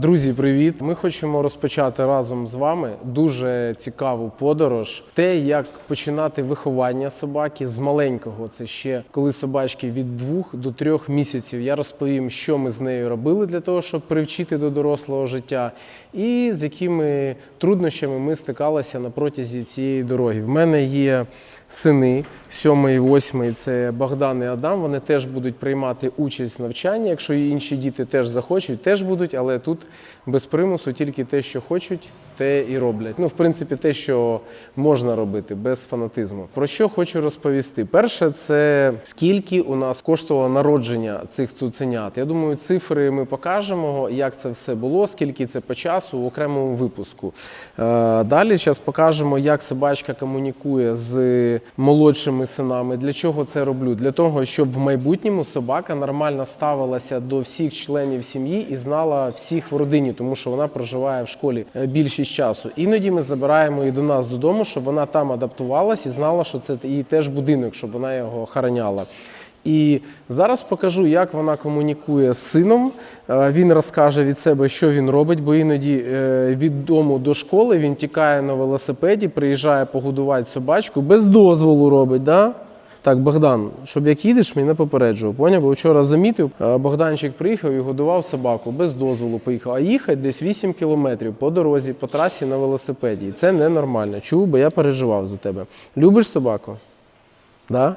Друзі, привіт! Ми хочемо розпочати разом з вами дуже цікаву подорож. Те, як починати виховання собаки з маленького. Це ще коли собачки від двох до трьох місяців. Я розповім, що ми з нею робили для того, щоб привчити до дорослого життя, і з якими труднощами ми стикалися на протязі цієї дороги. В мене є сини, сьомий і восьмий це Богдан і Адам. Вони теж будуть приймати участь в навчанні. Якщо і інші діти теж захочуть, теж будуть, але тут без примусу тільки те, що хочуть, те і роблять. Ну, в принципі, те, що можна робити, без фанатизму. Про що хочу розповісти? Перше, це скільки у нас коштувало народження цих цуценят. Я думаю, цифри ми покажемо, як це все було, скільки це по часу в окремому випуску. Е, Далі зараз покажемо, як собачка комунікує з молодшими синами. Для чого це роблю? Для того, щоб в майбутньому собака нормально ставилася до всіх членів сім'ї і знала всіх в родині, тому що вона проживає в школі е, більшість часу. Іноді ми забираємо її до нас додому, щоб вона там адаптувалась і знала, що це її теж будинок, щоб вона його охороняла. І зараз покажу, як вона комунікує з сином. Е, Він розкаже від себе, що він робить, бо іноді е, від дому до школи він тікає на велосипеді, приїжджає погодувати собачку, без дозволу робить. Да? Так, Богдан, щоб як їдеш, мене попереджував. Поняв? Бо вчора замітив, е, Богданчик приїхав і годував собаку без дозволу. Поїхав, а їхати десь 8 кілометрів по дорозі, по трасі на велосипеді. І це ненормально. Чув, бо я переживав за тебе. Любиш собаку? Да?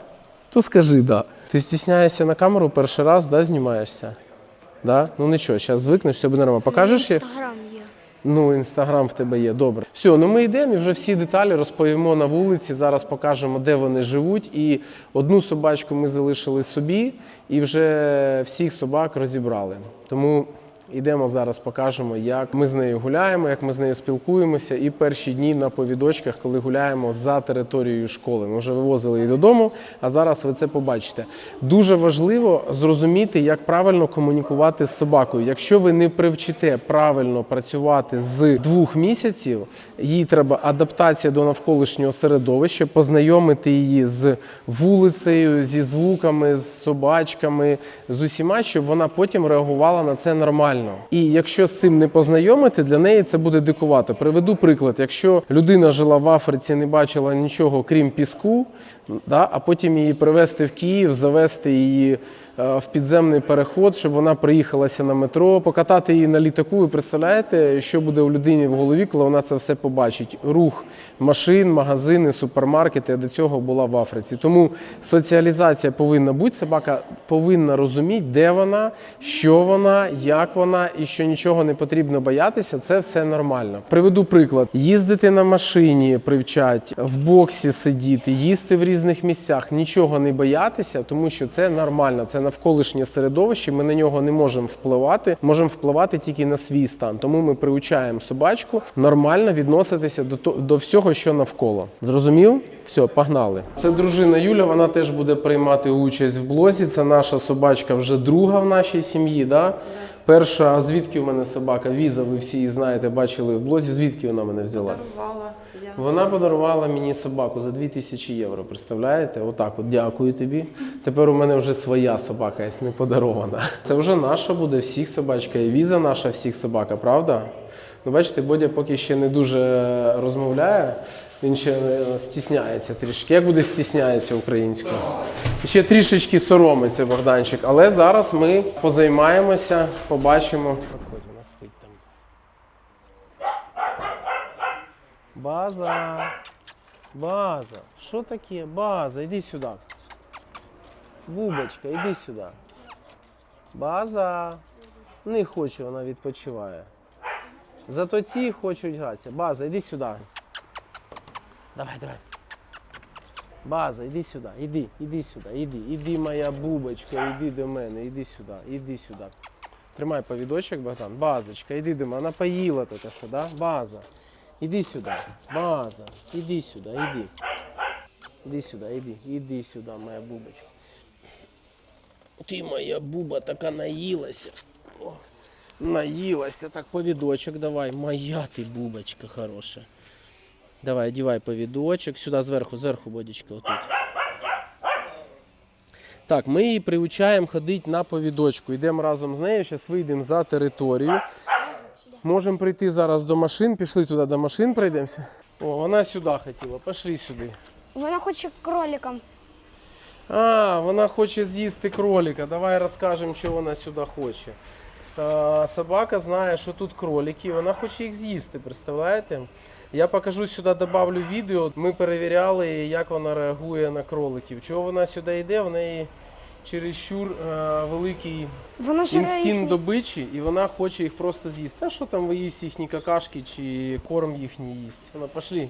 То скажи да. Ти стісняєшся на камеру перший раз, да, знімаєшся? Да? Ну нічого, зараз звикнеш, все буде нормально. Покажеш їх? Інстаграм є. Ну, інстаграм в тебе є, добре. Все, ну ми йдемо і вже всі деталі розповімо на вулиці. Зараз покажемо, де вони живуть. І одну собачку ми залишили собі, і вже всіх собак розібрали. Тому йдемо зараз, покажемо, як ми з нею гуляємо, як ми з нею спілкуємося. І перші дні на повідочках, коли гуляємо за територією школи. Ми вже вивозили її додому, а зараз ви це побачите. Дуже важливо зрозуміти, як правильно комунікувати з собакою. Якщо ви не привчите правильно працювати з двох місяців, їй треба адаптація до навколишнього середовища, познайомити її з вулицею, зі звуками, з собачками, з усіма, щоб вона потім реагувала на це нормально. І якщо з цим не познайомити, для неї це буде дикувато. Приведу приклад: якщо людина жила в Африці, не бачила нічого крім піску, да, а потім її привезти в Київ, завести її в підземний переход, щоб вона приїхалася на метро, покатати її на літаку. Ви представляєте, що буде у людині в голові, коли вона це все побачить? Рух машин, магазини, супермаркети. До цього була в Африці. Тому соціалізація повинна бути. Собака повинна розуміти, де вона, що вона, як вона, і що нічого не потрібно боятися. Це все нормально. Приведу приклад: їздити на машині, привчать, в боксі сидіти, їсти в різних місцях, нічого не боятися, тому що це нормально. Це навколишнє середовище. Ми на нього не можемо впливати. Можемо впливати тільки на свій стан. Тому ми приучаємо собачку нормально відноситися до до всього, що навколо. Зрозумів? Все, погнали. Це дружина Юля. Вона теж буде приймати участь в блозі. Це наша собачка вже друга в нашій сім'ї. Да? Перша, звідки у мене собака? Віза, ви всі її знаєте, бачили в блозі. Звідки вона мене взяла? Подарувала. Я Вона подарувала мені собаку за 2000 євро. Представляєте? Отак, от дякую тобі. Тепер у мене вже своя собака, не подарована. Це вже наша буде всіх собачка. І віза наша всіх собака, правда? Ну, бачите, Бодя поки ще не дуже розмовляє, він ще е, стісняється трішки. Як буде стісняється українською? Ще трішечки соромиться Богданчик, але зараз ми позаймаємося, побачимо. Отходь, вона спить там. База. База. Що таке? База, іди сюди. Бубочка, іди сюди. База. Не хоче, вона відпочиває. Зато ці хочуть гратися. База, іди сюди. Давай, давай. База, іди сюди, іди, іди сюди, іди, іди, моя бубочка, іди до мене, іди сюди, іди сюди. Тримай повідочок, Богдан. Базочка, іди до мене. Вона поїла тільки що, да? База. Іди сюди. База. Іди сюди, іди. Іди сюди, іди. Іди сюди, моя бубочка. Ти моя буба така наїлася. О, наїлася. Так, повідочок давай. Моя ти бубочка хороша. Давай, одівай повідочок. Сюди зверху, зверху, бодічка, отут. Так, ми її приучаємо ходити на повідочку. Йдемо разом з нею, зараз вийдемо за територію. Можемо прийти зараз до машин. Пішли туди до машин, пройдемося. О, вона сюди хотіла. Пішли сюди. Вона хоче кроликом. А, вона хоче з'їсти кролика. Давай розкажемо, що вона сюди хоче. Е, собака знає, що тут кролики, і вона хоче їх з'їсти, представляєте? Я покажу сюди, добавлю відео. Ми перевіряли, як вона реагує на кроликів. Чого вона сюди йде? В неї чересчур е, великий Вона жре інстинкт їхні- добичі, і вона хоче їх просто з'їсти. А що там ви їсть їхні какашки чи корм їхній їсть? Вона пішли.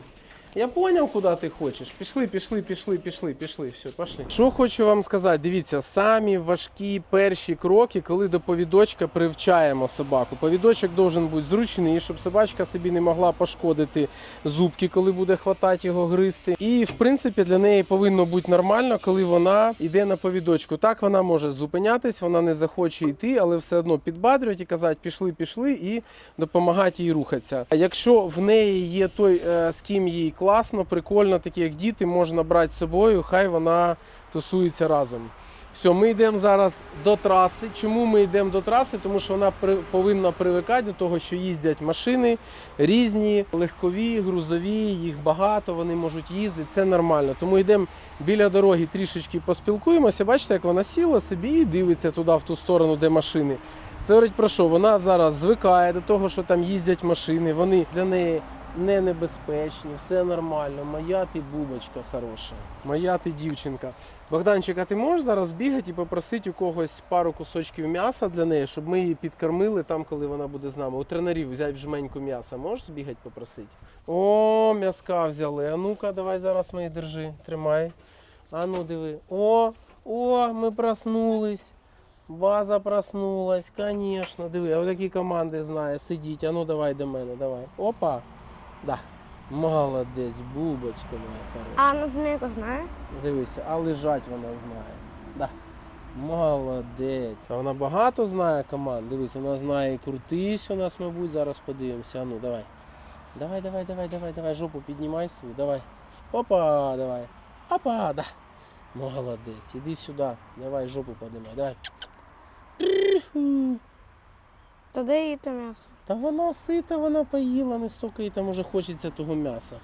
Я поняв, куди ти хочеш. Пішли, пішли, пішли, пішли, пішли. Все, пішли. Що хочу вам сказати, дивіться, самі важкі перші кроки, коли до повідочка привчаємо собаку. Повідочок должен бути зручний, щоб собачка собі не могла пошкодити зубки, коли буде хватати його гризти. І в принципі для неї повинно бути нормально, коли вона йде на повідочку. Так вона може зупинятись, вона не захоче йти, але все одно підбадрювати і казати, пішли, пішли, і допомагати їй рухатися. Якщо в неї є той, е, з ким їй класно, прикольно, такі як діти, можна брати з собою, хай вона тусується разом. Все, ми йдемо зараз до траси. Чому ми йдемо до траси? Тому що вона при, повинна привикати до того, що їздять машини різні, легкові, грузові, їх багато, вони можуть їздити. Це нормально. Тому йдемо біля дороги, трішечки поспілкуємося. Бачите, як вона сіла собі і дивиться туди, в ту сторону, де машини. Це говорить про що? Вона зараз звикає до того, що там їздять машини. Вони для неї не небезпечні, все нормально. Моя ти бубочка хороша. Моя ти дівчинка. Богданчик, а ти можеш зараз бігати і попросити у когось пару кусочків м'яса для неї, щоб ми її підкормили там, коли вона буде з нами. У тренерів взяти жменьку м'яса. Можеш збігати попросити? О, м'яска взяли. А ну-ка, давай зараз мої держи. Тримай. А ну диви. О, о, ми проснулись. База проснулась, конечно. Диви, а такі команди знає. Сидіть. А ну давай до мене, давай. Опа. Да. Молодець, бубочка моя хороша. А на змійку знає? Дивися, а лежать вона знає. Да. Молодець. А вона багато знає команд. Дивись, вона знає і крутись у нас, мабуть, зараз подивимося. А ну, давай. Давай, давай, давай, давай, давай, жопу піднімай свою, давай. Опа, давай. Опа, да. Молодець. Іди сюди. Давай жопу піднімай, давай. Та де їй то м'ясо? Та вона сита, вона поїла, не стільки їй там уже хочеться того м'яса.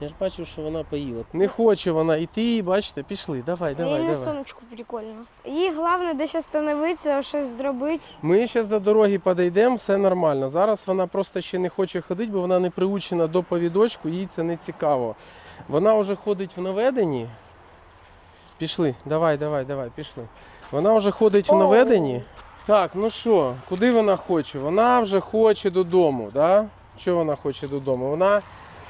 Я ж бачу, що вона поїла. Не хоче вона йти, бачите, пішли. Давай, давай, їй на давай. сонечку прикольно. Їй головне десь остановитися, щось зробити. Ми зараз до дороги підійдемо, все нормально. Зараз вона просто ще не хоче ходити, бо вона не приучена до повідочку, їй це не цікаво. Вона вже ходить в наведенні. Пішли, давай, давай, давай, пішли. Вона вже ходить в наведенні. Так, ну що, куди вона хоче? Вона вже хоче додому, да? Що вона хоче додому? Вона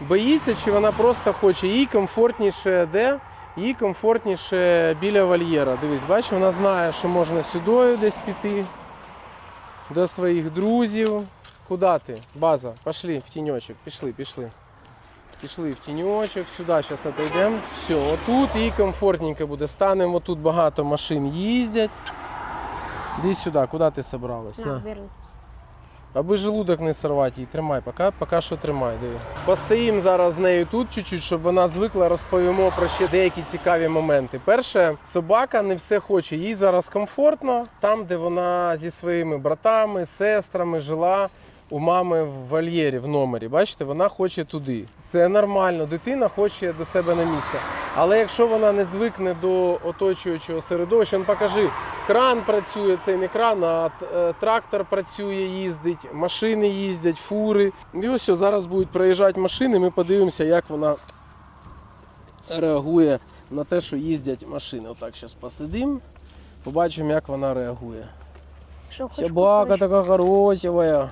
боїться чи вона просто хоче? Їй комфортніше де? Їй комфортніше біля вольєра. Дивись, бачиш, вона знає, що можна сюди десь піти до своїх друзів. Куди ти? База, пішли в тіньочок, пішли, пішли. Пішли в тіньочок, сюди зараз отойдемо. Все, отут їй комфортненько буде. Станемо, тут багато машин їздять. Іди сюди, куди ти собралась? На, На. Аби желудок не сорвати її, тримай, поки, поки що тримай. Диви. Постоїмо зараз з нею тут чуть-чуть, щоб вона звикла, розповімо про ще деякі цікаві моменти. Перше, собака не все хоче. Їй зараз комфортно, там, де вона зі своїми братами, сестрами жила. У мами в вольєрі в номері, бачите, вона хоче туди. Це нормально, дитина хоче до себе на місце. Але якщо вона не звикне до оточуючого середовища, ну покажи, кран працює, цей не кран, а е, трактор працює, їздить, машини їздять, фури. І ось зараз будуть проїжджати машини, ми подивимося, як вона реагує на те, що їздять машини. Отак зараз посидимо, побачимо, як вона реагує. Собака така хороша.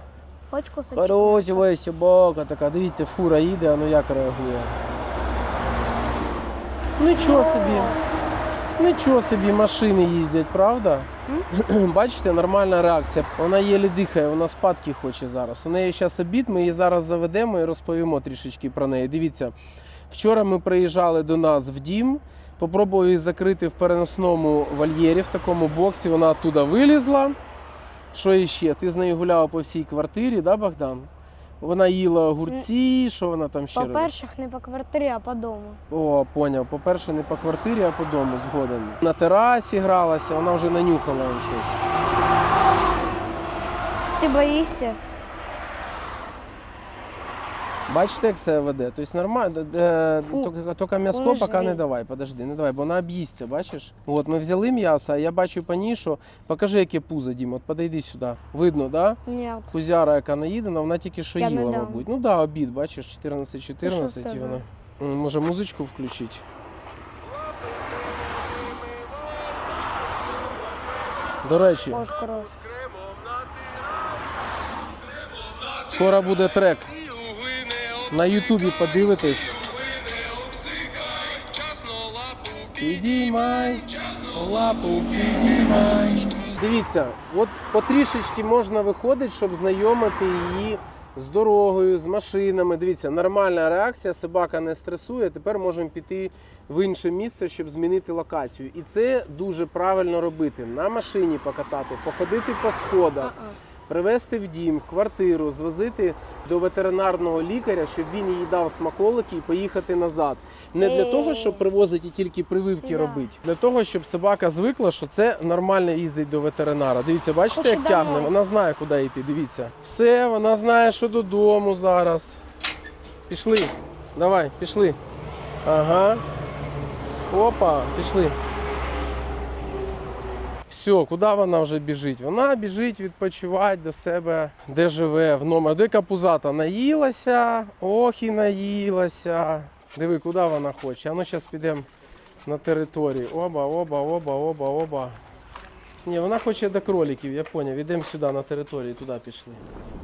Хоч кусочок Хороша собака така. Дивіться, фура їде, а ну як реагує. Нічого собі. Нічого собі, машини їздять, правда? Бачите, нормальна реакція. Вона єлі дихає, вона спадки хоче зараз. У неї зараз обід, ми її зараз заведемо і розповімо трішечки про неї. Дивіться, вчора ми приїжджали до нас в дім, попробував її закрити в переносному вольєрі, в такому боксі. Вона оттуда вилізла. Що іще? Ти з нею гуляла по всій квартирі, да, Богдан? Вона їла огурці, що вона там ще? По-перше, не по квартирі, а по дому. О, поняв. По-перше, не по квартирі, а по дому згоден. На терасі гралася, вона вже нанюхала щось. Ти боїшся? Бачите, як себе веде? Тобто нормально. Тільки- м'яско поки не давай, подожди, не давай, бо вона об'їсться, бачиш? От ми взяли м'ясо, а я бачу по ній, що покажи, яке пузо, Дім, от подійди сюди. Видно, да? Ні. Кузяра, яка наїдена, вона тільки що Я не їла, дам. мабуть. Ну так, да, обід, бачиш, 14-14 що в і тебе? вона. М, Може музичку включити? До речі, От кров. скоро буде трек. На Ютубі подивитесь. Підіймай, лапу підіймай. Дивіться, от потрішечки можна виходити, щоб знайомити її з дорогою, з машинами. Дивіться, нормальна реакція, собака не стресує. Тепер можемо піти в інше місце, щоб змінити локацію. І це дуже правильно робити. На машині покатати, походити по сходах. Привезти в дім, в квартиру, звозити до ветеринарного лікаря, щоб він їй дав смаколики і поїхати назад. Не для того, щоб привозити і тільки прививки робити, для того, щоб собака звикла, що це нормально їздить до ветеринара. Дивіться, бачите, як тягне? Вона знає, куди йти. Дивіться. Все, вона знає, що додому зараз. Пішли. Давай, пішли. Ага. Опа, пішли. Все, куди вона вже біжить? Вона біжить відпочивати до себе, де живе, в номер. Де капузата наїлася, ох і наїлася. Диви, куди вона хоче. А ну зараз підемо на територію. Оба, оба, оба, оба, оба. Ні, вона хоче до кроликів, я поняв. Ідемо сюди на територію, туди пішли.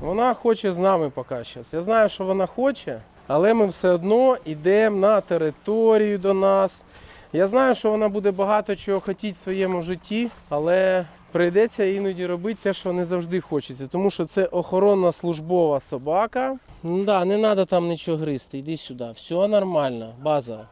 Вона хоче з нами поки зараз. Я знаю, що вона хоче, але ми все одно йдемо на територію до нас. Я знаю, що вона буде багато чого хотіти в своєму житті, але прийдеться іноді робити те, що не завжди хочеться, тому що це охоронна службова собака. Ну да, не треба там нічого гризти, йди сюди. Все нормально, база.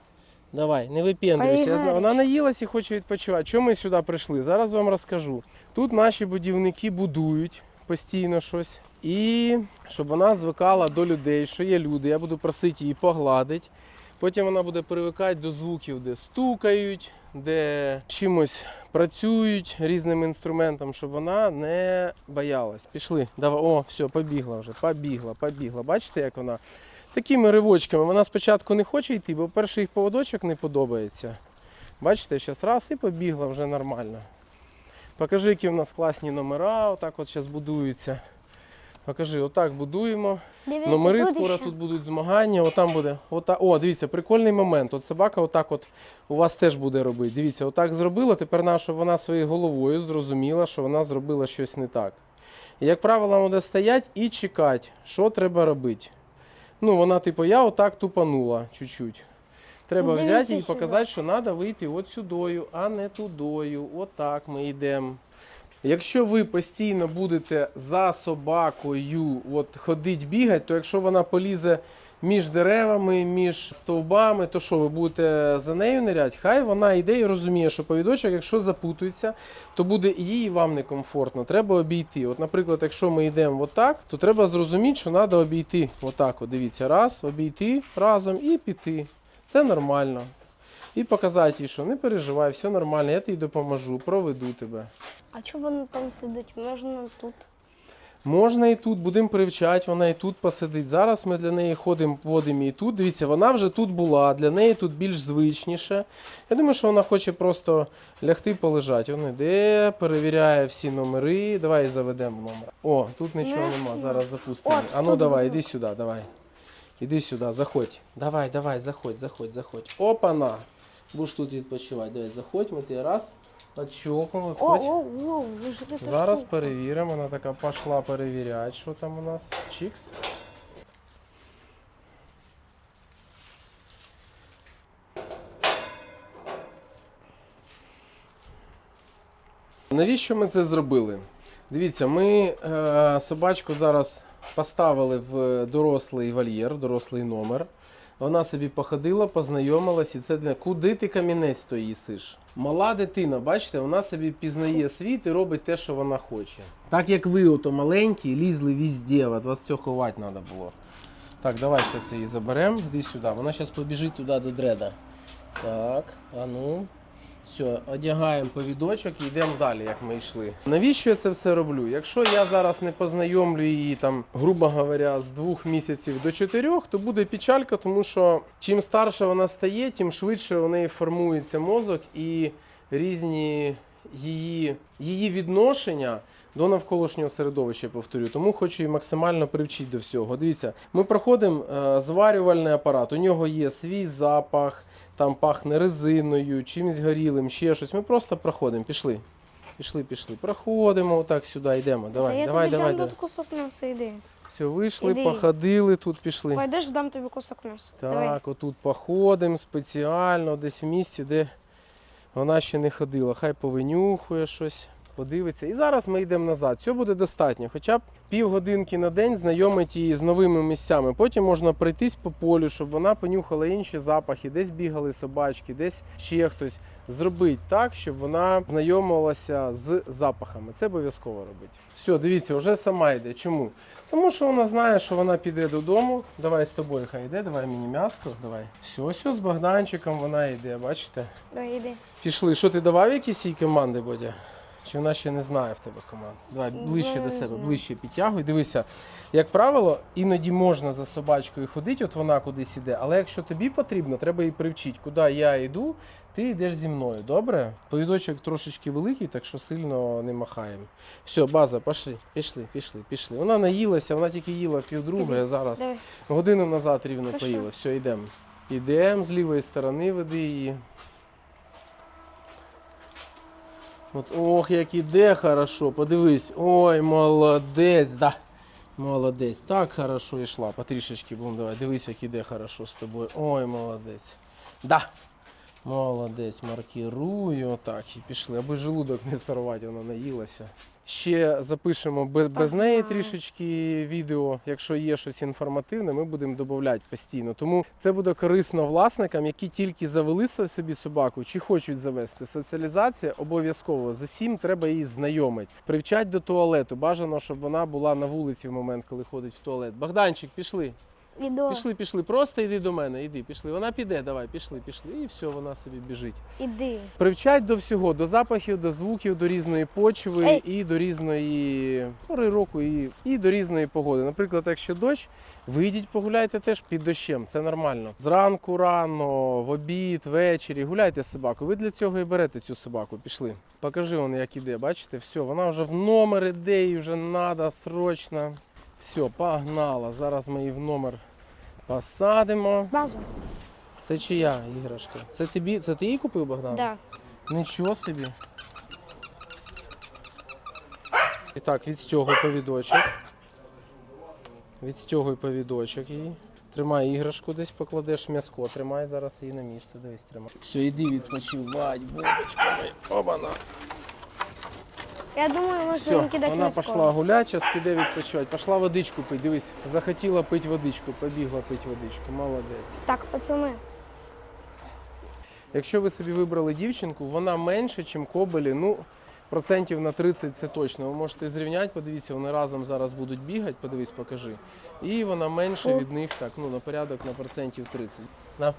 Давай, не випендрюйся. Я знаю, вона наїлась і хоче відпочивати. Чому ми сюди прийшли? Зараз вам розкажу. Тут наші будівники будують постійно щось. І щоб вона звикала до людей, що є люди, я буду просити її погладити. Потім вона буде привикати до звуків, де стукають, де чимось працюють різним інструментом, щоб вона не боялась. Пішли. Давай. О, все, побігла вже. Побігла, побігла. Бачите, як вона? Такими ривочками. Вона спочатку не хоче йти, бо перший поводочок не подобається. Бачите, зараз раз і побігла вже нормально. Покажи, які в нас класні номера. Отак от зараз будуються. Покажи, отак будуємо. Дивіться, Номери тут скоро ще. тут будуть змагання. Отам буде. Ота... О, дивіться, прикольний момент. От собака отак от у вас теж буде робити. Дивіться, отак зробила. Тепер на, щоб вона своєю головою зрозуміла, що вона зробила щось не так. І, як правило, буде стояти і чекати, що треба робити. Ну, вона, типу, я отак тупанула чуть-чуть. Треба Дивіться взяти і сюди. показати, що треба вийти от сюдою, а не тудою. Отак ми йдемо. Якщо ви постійно будете за собакою от, ходить, бігати, то якщо вона полізе між деревами, між стовбами, то що ви будете за нею ниряти? Хай вона йде і розуміє, що повідочок, якщо запутується, то буде і їй вам некомфортно. Треба обійти. От, наприклад, якщо ми йдемо отак, то треба зрозуміти, що треба обійти отак. От, дивіться, раз, обійти разом і піти. Це нормально. І показати їй, що не переживай, все нормально, я тобі допоможу, проведу тебе. А чого вона там сидить? Можна тут. Можна і тут, будемо привчати, вона і тут посидить. Зараз ми для неї ходимо, водимо її тут. Дивіться, вона вже тут була, для неї тут більш звичніше. Я думаю, що вона хоче просто лягти полежати. Вона йде, перевіряє всі номери. Давай заведемо номер. О, тут нічого Не. нема. Зараз запустимо. От, А ну тут давай, іди сюди, давай. Іди сюди, заходь. Давай, давай, заходь, заходь, заходь. Опана! Будеш тут відпочивати. Давай, заходь, ми ти раз. Отщелкнули, О, о, о, ви ж таке Зараз штука. перевіримо. Вона така пішла перевіряти, що там у нас. Чікс. Навіщо ми це зробили? Дивіться, ми е, собачку зараз поставили в дорослий вольєр, в дорослий номер. Вона собі походила, познайомилась, і це для куди ти камінець то їсиш? Мала дитина, бачите, вона собі пізнає світ і робить те, що вона хоче. Так як ви, ото маленькі, лізли везде, от вас все ховати треба було. Так, давай зараз її заберемо, Іди сюди. Вона зараз побіжить туди до дреда. Так, а ну. Все, одягаємо повідочок і йдемо далі, як ми йшли. Навіщо я це все роблю? Якщо я зараз не познайомлю її, там, грубо говоря, з двох місяців до чотирьох, то буде печалька, тому що чим старше вона стає, тим швидше у неї формується мозок і різні її, її відношення. До навколишнього середовища, повторю, тому хочу її максимально привчити до всього. Дивіться, ми проходимо е, зварювальний апарат. У нього є свій запах, там пахне резиною, чимось горілим, ще щось. Ми просто проходимо. Пішли. Пішли, пішли. Проходимо отак сюди, йдемо. Та Давай, я давай, тобі давай. дам давай. тут кусок м'яса, йди. Все, вийшли, Іди. походили, тут пішли. Пойдеш, дам тобі кусок м'яса. Давай. Так, отут походимо спеціально, десь в місці, де вона ще не ходила. Хай повинюхує щось, подивиться. І зараз ми йдемо назад. Цього буде достатньо. Хоча б півгодинки на день знайомить її з новими місцями. Потім можна пройтись по полю, щоб вона понюхала інші запахи, десь бігали собачки, десь ще хтось. Зробить так, щоб вона знайомилася з запахами. Це обов'язково робить. Все, дивіться, вже сама йде. Чому? Тому що вона знає, що вона піде додому. Давай з тобою хай йде, давай мені м'яско. Давай. Все, все, з Богданчиком вона йде, бачите? Давай, йди. Пішли. Що ти давав якісь їй команди, Бодя? Чи вона ще не знає в тебе команд? Давай ближче до себе, ближче підтягуй. Дивися, як правило, іноді можна за собачкою ходити, от вона кудись іде. Але якщо тобі потрібно, треба її привчити, куди я йду, ти йдеш зі мною. Добре? Повідочок трошечки великий, так що сильно не махаємо. Все, база, пішли, пішли, пішли, пішли. Вона наїлася, вона тільки їла півдруга, а зараз Давай. годину назад рівно Пішли. поїла. Все, йдемо. Йдемо з лівої сторони, веди її. От, ох, як іде хорошо, подивись. Ой, молодець, да. Молодець. Так хорошо йшла. Потрішечки будемо давай. Дивись, як іде хорошо з тобою. Ой, молодець. Да. Молодець, маркірую. Отак і пішли. Аби желудок не сорвати, вона наїлася. Ще запишемо без, без неї трішечки відео. Якщо є щось інформативне, ми будемо додавати постійно. Тому це буде корисно власникам, які тільки завели собі собаку чи хочуть завести. Соціалізація обов'язково за сім треба її знайомити. Привчать до туалету. Бажано, щоб вона була на вулиці в момент, коли ходить в туалет. Богданчик, пішли. Іду. Пішли, пішли. Просто йди до мене. Іди, пішли. Вона піде, давай, пішли, пішли. І все, вона собі біжить. Іди. Привчать до всього, до запахів, до звуків, до різної почви Ей. і до різної пори року, і, і до різної погоди. Наприклад, якщо дощ, вийдіть, погуляйте теж під дощем. Це нормально. Зранку рано, в обід, ввечері. Гуляйте з собакою. Ви для цього і берете цю собаку. Пішли. Покажи вон, як іде. Бачите, все, вона вже в номер іде, їй вже треба срочно. Все, погнала. Зараз ми її в номер посадимо. База. Це чия іграшка? Це тобі, це ти її купив, Богдан? Да. Нічого собі. І так, відстягуй повідочок. Від Відстягуй повідочок її. Тримай іграшку десь покладеш м'язко. Тримай зараз її на місце. Дивись, тримай. Все, іди відпочивать, бубочка. Обана. Я думаю, Все, будемо кидати вона пішла гуляти, зараз піде відпочивати. Пішла водичку пити. Дивись, захотіла пити водичку, побігла пити водичку. Молодець. Так, пацани. Якщо ви собі вибрали дівчинку, вона менше, ніж кобелі. Ну, процентів на 30 це точно. Ви можете зрівняти, подивіться, вони разом зараз будуть бігати, подивись, покажи. І вона менше від них, так, ну, на порядок на процентів 30. На.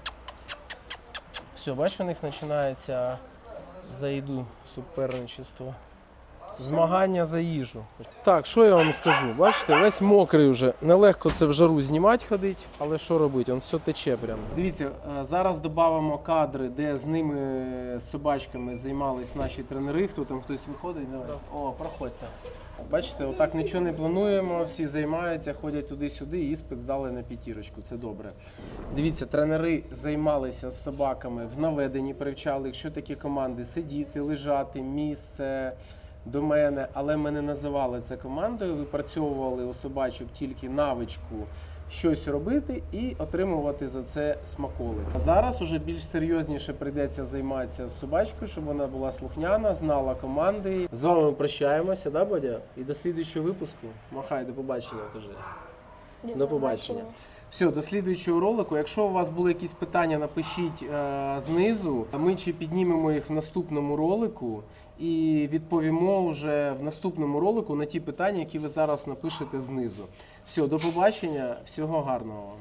Все, бачиш, у них починається за їду суперничество. Змагання за їжу. Так, що я вам скажу? Бачите, весь мокрий вже. Нелегко це в жару знімати ходить, але що робити? Он все тече прямо. Дивіться, е, зараз додамо кадри, де з ними е, з собачками займались наші тренери. Хто там хтось виходить? Давай. О, проходьте. Бачите, отак нічого не плануємо, всі займаються, ходять туди-сюди, іспит здали на п'ятірочку. Це добре. Дивіться, тренери займалися з собаками в наведенні, привчали, якщо такі команди сидіти, лежати, місце до мене, але ми не називали це командою. Випрацьовували у собачок тільки навичку щось робити і отримувати за це смаколик. А зараз уже більш серйозніше прийдеться займатися з собачкою, щоб вона була слухняна, знала команди. З вами прощаємося, да, Бодя? І до слідуючого випуску. Махай, до побачення, кажи. До побачення. Все, до слідуючого ролику. Якщо у вас були якісь питання, напишіть е, знизу. Ми чи піднімемо їх в наступному ролику і відповімо вже в наступному ролику на ті питання, які ви зараз напишете знизу. Все, до побачення, всього гарного.